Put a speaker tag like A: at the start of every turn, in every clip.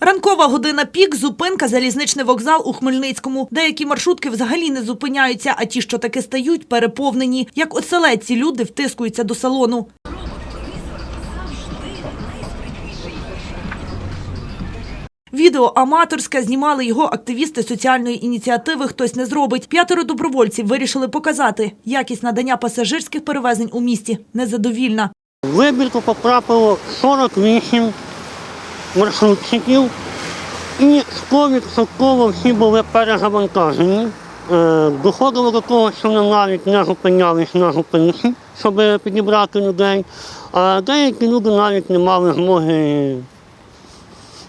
A: Ранкова година пік, зупинка, залізничний вокзал у Хмельницькому. Деякі маршрутки взагалі не зупиняються, а ті, що таки стають, переповнені. Як оселедці люди втискуються до салону. Відео аматорське знімали його активісти соціальної ініціативи Хтось не зробить. П'ятеро добровольців вирішили показати, якість надання пасажирських перевезень у місті незадовільна.
B: Вибірку потрапило 48 маршрутчиків і 100% всі були перезавантажені. Е, Доходило до того, що вони навіть не зупинялись на зупинці, щоб підібрати людей. А деякі люди навіть не мали змоги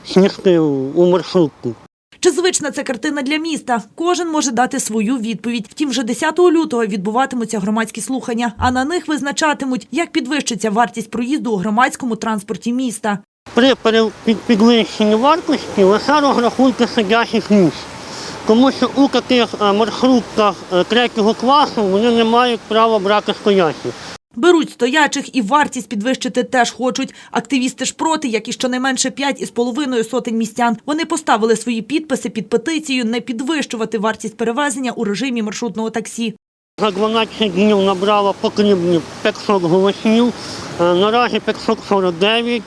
B: сісти у маршрутку.
A: Чи звична це картина для міста? Кожен може дати свою відповідь. Втім, вже 10 лютого відбуватимуться громадські слухання, а на них визначатимуть, як підвищиться вартість проїзду у громадському транспорті міста.
B: При підвищенні вартості лише розрахунки сидячих місць. Тому що у таких е, маршрутках е, третього класу вони не мають права брати стоячих.
A: Беруть стоячих і вартість підвищити теж хочуть. Активісти ж проти, як і щонайменше 5,5 сотень містян. Вони поставили свої підписи під петицією не підвищувати вартість перевезення у режимі маршрутного таксі.
B: За 12 днів набрало потрібні 500 голосів, е, наразі 549.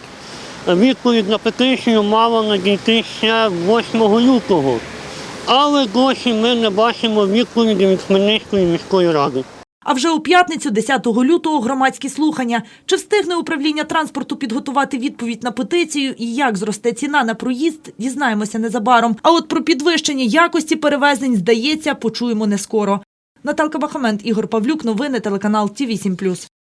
B: Відповідь на петицію мала надійти ще 8 лютого. Але досі ми не бачимо відповіді від Хмельницької міської ради.
A: А вже у п'ятницю, 10 лютого, громадські слухання. Чи встигне управління транспорту підготувати відповідь на петицію і як зросте ціна на проїзд, дізнаємося незабаром. А от про підвищення якості перевезень, здається, почуємо не скоро. Наталка Бахамент, Ігор Павлюк, новини, телеканал Ті 8